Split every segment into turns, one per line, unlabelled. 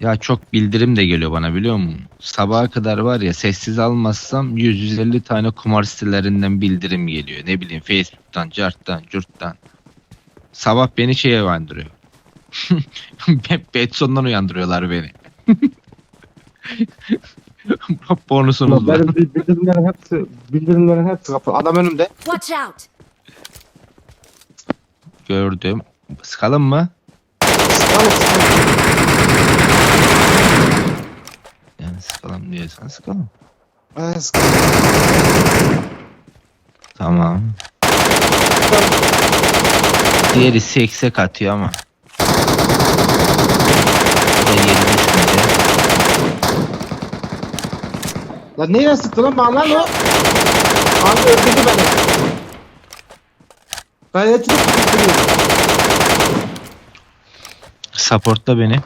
Ya çok bildirim de geliyor bana biliyor musun? Sabaha kadar var ya sessiz almazsam 150 tane kumar sitelerinden bildirim geliyor. Ne bileyim Facebook'tan, Cart'tan, Curt'tan. Sabah beni şeye uyandırıyor. Betson'dan uyandırıyorlar beni. Bonusunuz var.
Benim bi- bildirimlerin hepsi, bildirimlerin hepsi kapalı. Adam önümde.
Watch out!
Gördüm. Sıkalım mı?
Sıkalım sıkalım.
Yani sıkalım diyorsan sıkalım.
Ee, sıkalım.
Tamam. Diğeri seksek atıyor ama. Bu da yeri düşünce.
Lan neye sıktı lan bana lan o? Abi öldürdü beni. Gayretçilik tutuyor.
Supportla beni.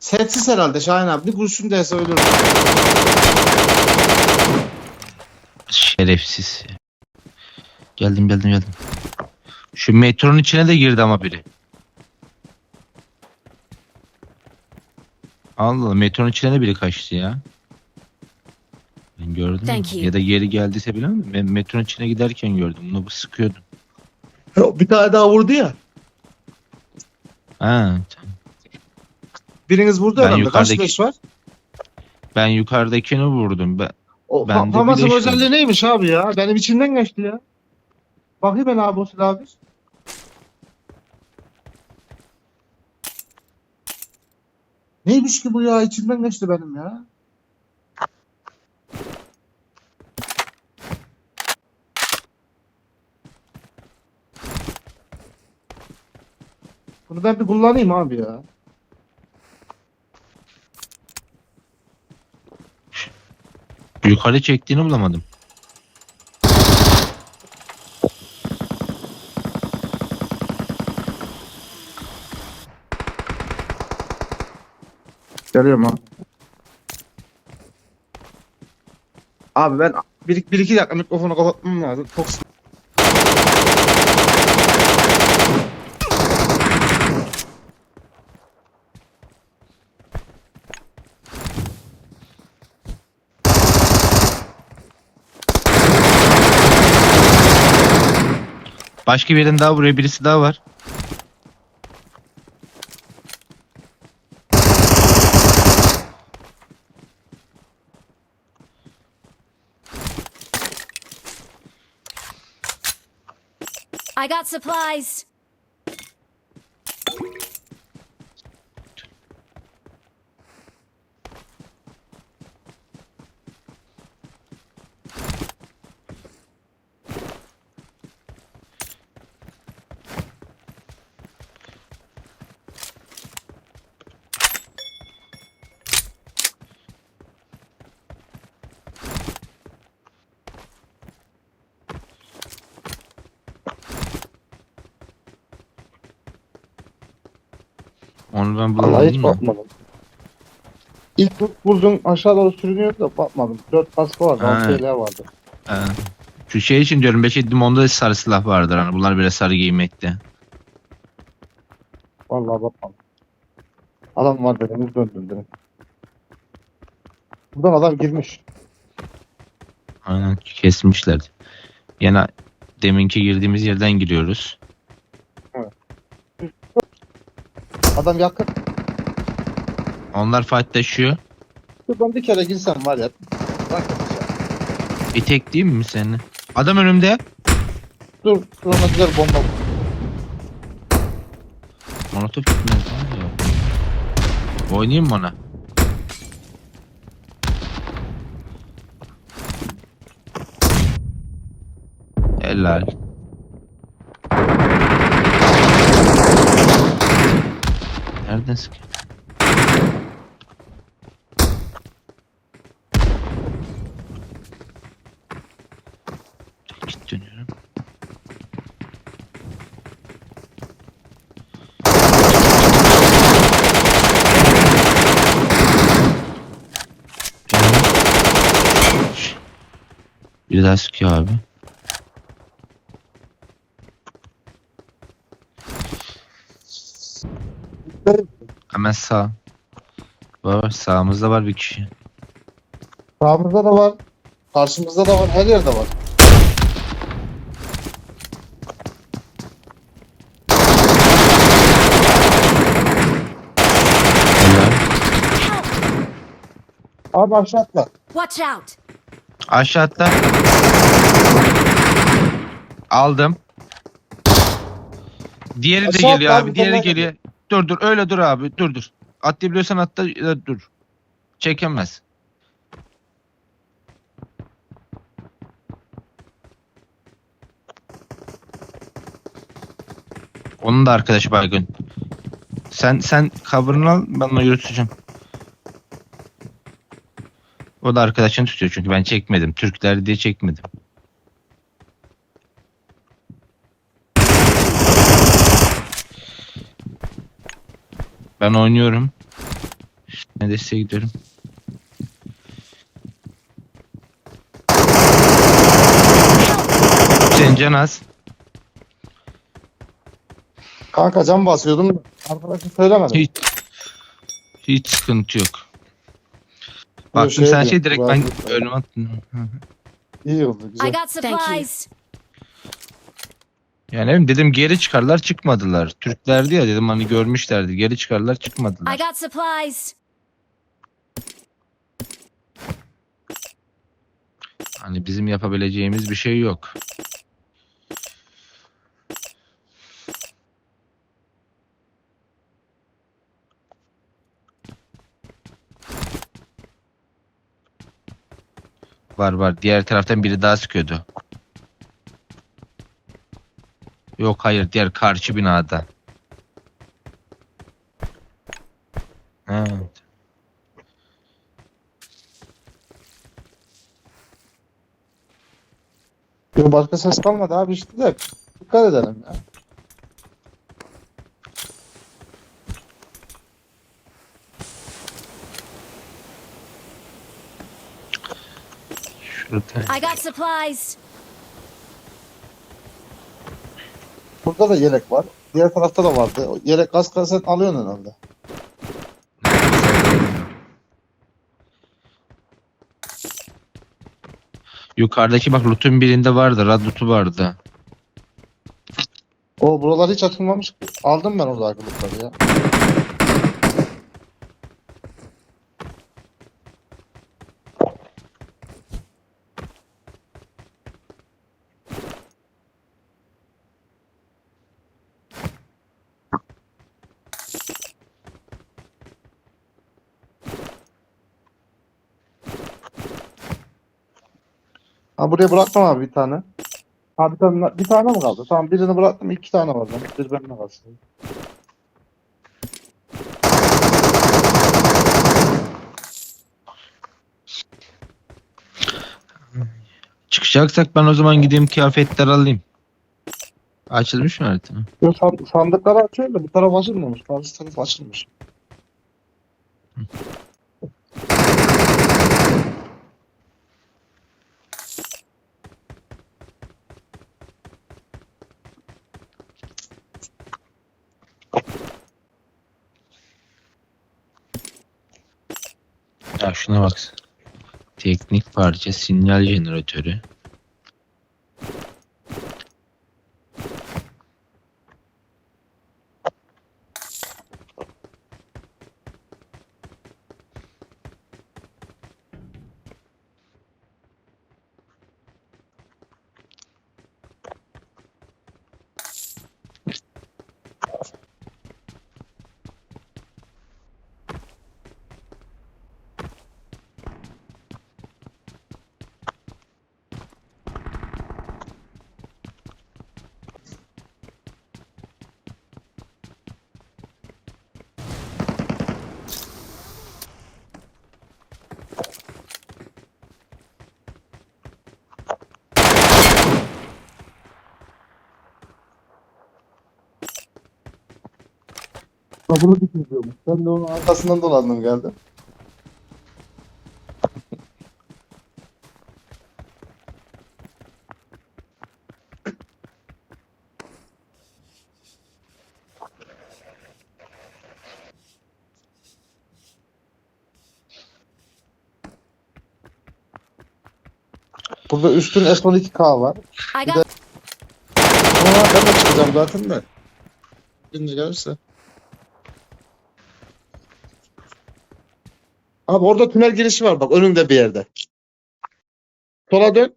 Sessiz herhalde Şahin abi. Bir kurşun ölür.
Şerefsiz. Geldim geldim geldim. Şu metronun içine de girdi ama biri. Allah Allah metronun içine de biri kaçtı ya. Ben gördüm.
Thank you.
Ya da geri geldiyse bilemem. Ben metronun içine giderken gördüm. Bunu sıkıyordu.
Bir tane daha vurdu ya.
Ha, tamam.
Biriniz vurdu
Ben
herhalde. Kaç
yukarıdaki-
leş var?
Ben yukarıdakini vurdum. Ben,
O
Ben de
Famas'ın
leş
özelliği neymiş abi ya? Benim içimden geçti ya. Bakayım ben abi o silah abi. Neymiş ki bu ya? İçimden geçti benim ya. Bunu ben bir kullanayım abi ya.
yukarı çektiğini bulamadım.
Geliyorum abi. Abi ben bir, bir iki dakika mikrofonu kapatmam lazım. Çok
Başka birinin daha buraya birisi daha var.
I got supplies!
Onu ben
Vallahi hiç bakmadım. İlk vurdum aşağı doğru sürünüyordu da bakmadım. 4 kaskı vardı,
Ha.
6 şeyler vardı.
Ee, şu şey için diyorum 5 onda da sarı silah vardır. Hani bunlar böyle sarı giymekte.
Vallahi bakmadım. Adam var dediniz döndüm dedim. Buradan adam girmiş.
Aynen kesmişlerdi. Yine deminki girdiğimiz yerden giriyoruz.
Adam yakın.
Onlar fightlaşıyor.
Şuradan bir kere girsem var ya. Bak
Bir tek değil mi senin? Adam önümde.
Dur, şurada güzel bomba.
Molotof gitmez lan ya. Oynayayım mı ona? Helal. Nereden sıkıyor? Biri daha sıkıyor abi. Hemen sağ. Var sağımızda var bir kişi.
Sağımızda da var. Karşımızda da var. Her yerde var. Abi aşağı atla.
Watch out!
Aşağı atla. Aldım. Diğeri de
Aşağı
geliyor
atla
abi.
abi,
Diğeri
tamam.
geliyor. Dur dur öyle dur abi. Dur dur. Atlayabiliyorsan atla da dur. Çekemez. Onun da arkadaşı baygın. Sen sen cover'ını al ben onu yürüteceğim. O da arkadaşını tutuyor çünkü ben çekmedim. Türkler diye çekmedim. Ben oynuyorum. Ne desteğe gidiyorum. Hüseyin can az.
Kanka cam basıyordum. Arkadaşım söylemedi.
Hiç, hiç sıkıntı yok. Baktım
şey
sen
diyor,
şey direkt ben önüme attın. Hı hı.
İyi oldu
I
güzel.
got supplies.
Yani dedim geri çıkarlar çıkmadılar. Türklerdi ya dedim hani görmüşlerdi. Geri çıkarlar
I
çıkmadılar.
got supplies.
Hani bizim yapabileceğimiz bir şey yok. Var var. Diğer taraftan biri daha sıkıyordu. Yok hayır diğer karşı binada. Evet.
Yok başka ses kalmadı abi işte de. Dikkat edelim ya.
Şurada.
I got supplies.
Burada da yelek var. Diğer tarafta da vardı. O Yelek gaz kaset alıyorsun herhalde.
Yukarıdaki bak loot'un birinde vardı. Rad loot'u vardı.
O buralar hiç açılmamış. Aldım ben orada arkadaşlar ya. Ha buraya bıraktım abi bir tane. Ha bir tane, bir tane mi kaldı? Tamam birini bıraktım iki tane var. Bir benimle kalsın.
Çıkacaksak ben o zaman gideyim kıyafetler alayım. Açılmış mı harita?
Yok san- sandıkları açıyor da bu taraf açılmamış. Karşı taraf açılmış.
Ya şuna bak. Teknik parça sinyal jeneratörü.
Kabını şey düşürüyormuş. Ben de onun arkasından dolandım geldim. Burada üstün S12K var.
Bir de...
Aa, ben de çıkacağım zaten de. Şimdi gelirse. Abi orada tünel girişi var bak önünde bir yerde. Sola dön.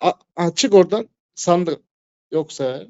A, a, oradan. Sandık. Yoksa